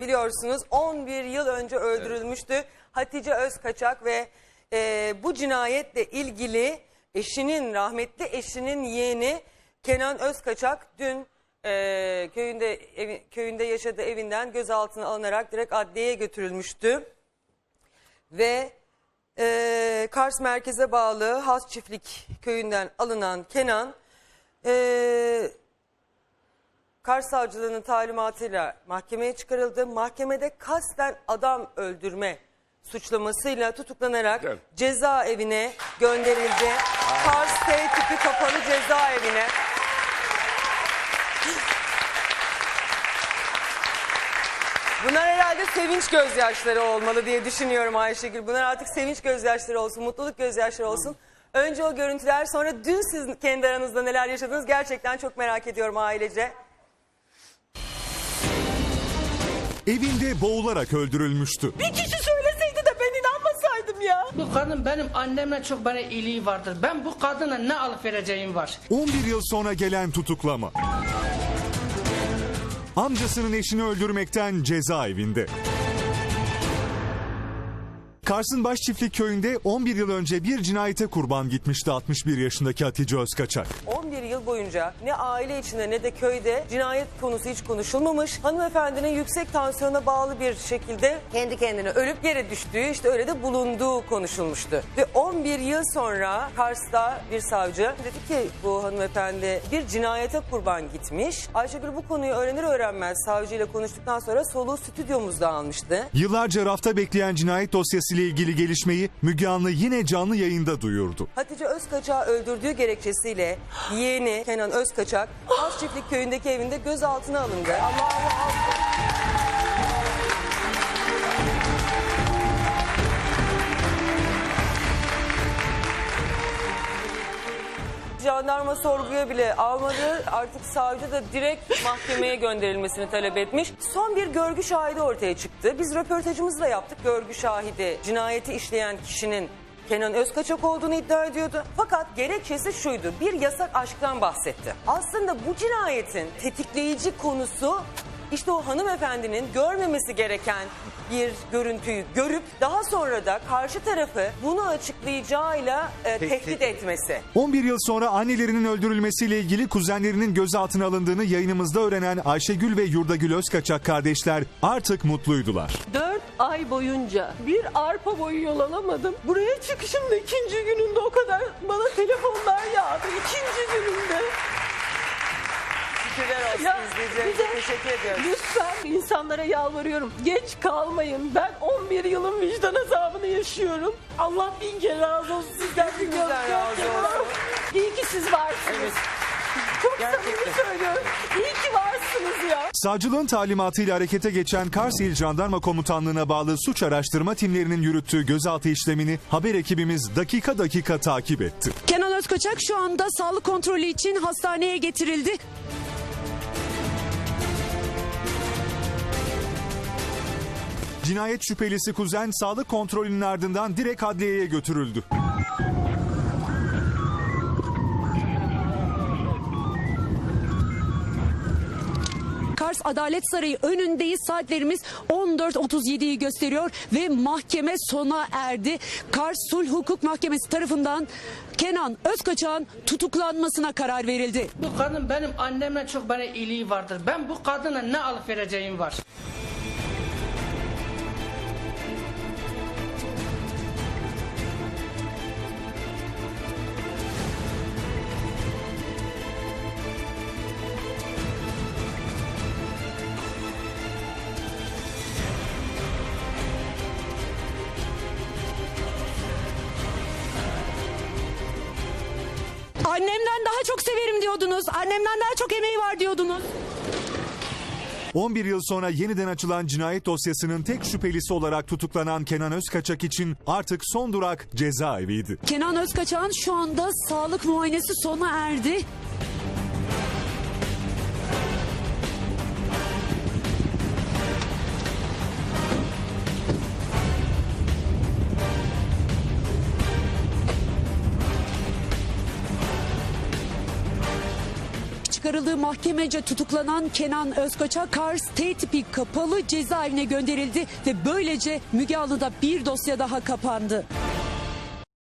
biliyorsunuz 11 yıl önce öldürülmüştü. Hatice Özkaçak ve e, bu cinayetle ilgili eşinin rahmetli eşinin yeğeni Kenan Özkaçak dün e, köyünde evi- köyünde yaşadığı evinden gözaltına alınarak direkt adliyeye götürülmüştü. Ve e, Kars merkeze bağlı Has Çiftlik köyünden alınan Kenan e, Kars Savcılığı'nın talimatıyla mahkemeye çıkarıldı. Mahkemede kasten adam öldürme suçlamasıyla tutuklanarak Evet. cezaevine gönderildi. Kars T tipi kapalı cezaevine. Bunlar herhalde sevinç gözyaşları olmalı diye düşünüyorum Ayşegül. Bunlar artık sevinç gözyaşları olsun, mutluluk gözyaşları olsun. Önce o görüntüler sonra dün siz kendi aranızda neler yaşadınız gerçekten çok merak ediyorum ailece. Evinde boğularak öldürülmüştü. Bir kişi söyleseydi de ben inanmasaydım ya. Bu kadın benim annemle çok bana iyiliği vardır. Ben bu kadına ne alıp vereceğim var. 11 yıl sonra gelen tutuklama. Amcasının eşini öldürmekten cezaevinde. Kars'ın Başçiftlik köyünde 11 yıl önce bir cinayete kurban gitmişti 61 yaşındaki Hatice Özkaçak. 11 yıl boyunca ne aile içinde ne de köyde cinayet konusu hiç konuşulmamış. Hanımefendinin yüksek tansiyona bağlı bir şekilde kendi kendine ölüp yere düştüğü işte öyle de bulunduğu konuşulmuştu. Ve 11 yıl sonra Kars'ta bir savcı dedi ki bu hanımefendi bir cinayete kurban gitmiş. Ayşegül bu konuyu öğrenir öğrenmez savcıyla konuştuktan sonra soluğu stüdyomuzda almıştı. Yıllarca rafta bekleyen cinayet dosyasıyla ilgili gelişmeyi Müge Anlı yine canlı yayında duyurdu. Hatice Özkaçak'ı öldürdüğü gerekçesiyle yeğeni Kenan Özkaçak Çiftlik köyündeki evinde gözaltına alındı. Jandarma sorguya bile almadı. Artık savcı da direkt mahkemeye gönderilmesini talep etmiş. Son bir görgü şahidi ortaya çıktı. Biz röportajımızı da yaptık. Görgü şahidi cinayeti işleyen kişinin Kenan Özkaçak olduğunu iddia ediyordu. Fakat gerekçesi şuydu. Bir yasak aşktan bahsetti. Aslında bu cinayetin tetikleyici konusu işte o hanımefendinin görmemesi gereken bir görüntüyü görüp daha sonra da karşı tarafı bunu açıklayacağıyla e, tehdit etmesi. 11 yıl sonra annelerinin öldürülmesiyle ilgili kuzenlerinin gözaltına alındığını yayınımızda öğrenen Ayşegül ve Yurdagül Özkaçak kardeşler artık mutluydular. Dört ay boyunca bir arpa boyu yol alamadım. Buraya çıkışımda ikinci gününde o kadar bana telefonlar yağdı. İkinci. Şükürler olsun Ya izleyicilerimize bize- teşekkür ediyoruz. Lütfen insanlara yalvarıyorum. Geç kalmayın. Ben 11 yılın vicdan azabını yaşıyorum. Allah bin kere razı olsun sizden. Hepimizden razı olsun. İyi ki siz varsınız. Çok Gerçekten. samimi söylüyorum. İyi ki varsınız ya. Savcılığın talimatıyla harekete geçen Kars İl Jandarma Komutanlığı'na bağlı suç araştırma timlerinin yürüttüğü gözaltı işlemini haber ekibimiz dakika dakika takip etti. Kenan Özkoçak şu anda sağlık kontrolü için hastaneye getirildi. Cinayet şüphelisi kuzen sağlık kontrolünün ardından direkt adliyeye götürüldü. Kars Adalet Sarayı önündeyiz. Saatlerimiz 14.37'yi gösteriyor ve mahkeme sona erdi. Kars Sulh Hukuk Mahkemesi tarafından Kenan Özkoçak'ın tutuklanmasına karar verildi. Bu kadın benim annemle çok bana iyiliği vardır. Ben bu kadına ne alıp vereceğim var. Annemden daha çok severim diyordunuz. Annemden daha çok emeği var diyordunuz. 11 yıl sonra yeniden açılan cinayet dosyasının tek şüphelisi olarak tutuklanan Kenan Özkaçak için artık son durak cezaeviydi. Kenan Özkaçak'ın şu anda sağlık muayenesi sona erdi. Çıkarıldığı mahkemece tutuklanan Kenan Özkaçak Kars T tipi kapalı cezaevine gönderildi ve böylece Müge Anlı'da bir dosya daha kapandı.